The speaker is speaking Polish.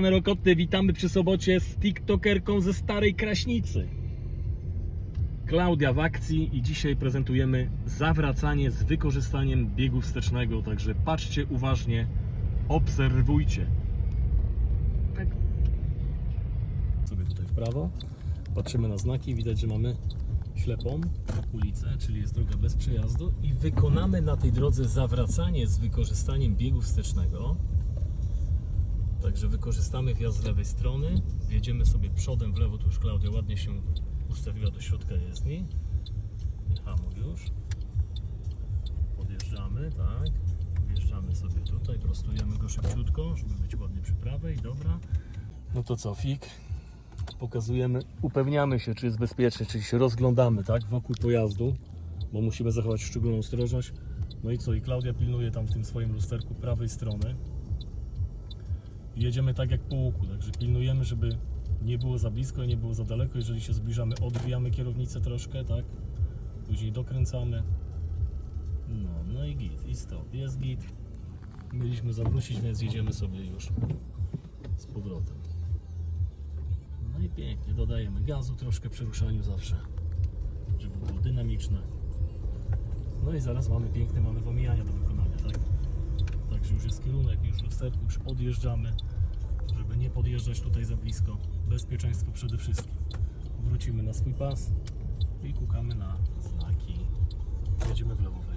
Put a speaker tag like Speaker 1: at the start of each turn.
Speaker 1: Siemane Rokoty, witamy przy sobocie z tiktokerką ze Starej Kraśnicy. Klaudia w akcji i dzisiaj prezentujemy zawracanie z wykorzystaniem biegu wstecznego, także patrzcie uważnie, obserwujcie. Tak. Sobie tutaj w prawo, patrzymy na znaki, widać, że mamy ślepą ulicę, czyli jest droga bez przejazdu i wykonamy na tej drodze zawracanie z wykorzystaniem biegu wstecznego. Także wykorzystamy wjazd z lewej strony, wjedziemy sobie przodem w lewo, tu już Klaudia ładnie się ustawiła do środka jezdni. Nie hamuj już. Podjeżdżamy, tak. Wjeżdżamy sobie tutaj, prostujemy go szybciutko, żeby być ładnie przy prawej, dobra. No to co, fik? Pokazujemy, upewniamy się, czy jest bezpiecznie, czyli się rozglądamy, tak, wokół pojazdu, bo musimy zachować szczególną ostrożność. No i co, i Klaudia pilnuje tam w tym swoim lusterku prawej strony. Jedziemy tak jak po łuku, także pilnujemy, żeby nie było za blisko i nie było za daleko. Jeżeli się zbliżamy, odwijamy kierownicę troszkę, tak? Później dokręcamy. No, no i git, i stop, jest git. Mieliśmy zawrócić, więc jedziemy sobie już z powrotem. No i pięknie, dodajemy gazu troszkę przy ruszaniu zawsze, żeby było dynamiczne. No i zaraz mamy piękne mamy omijania do wykonania, tak? Także już jest już odjeżdżamy, żeby nie podjeżdżać tutaj za blisko. Bezpieczeństwo przede wszystkim. Wrócimy na swój pas i kukamy na znaki. Jedziemy w lewo.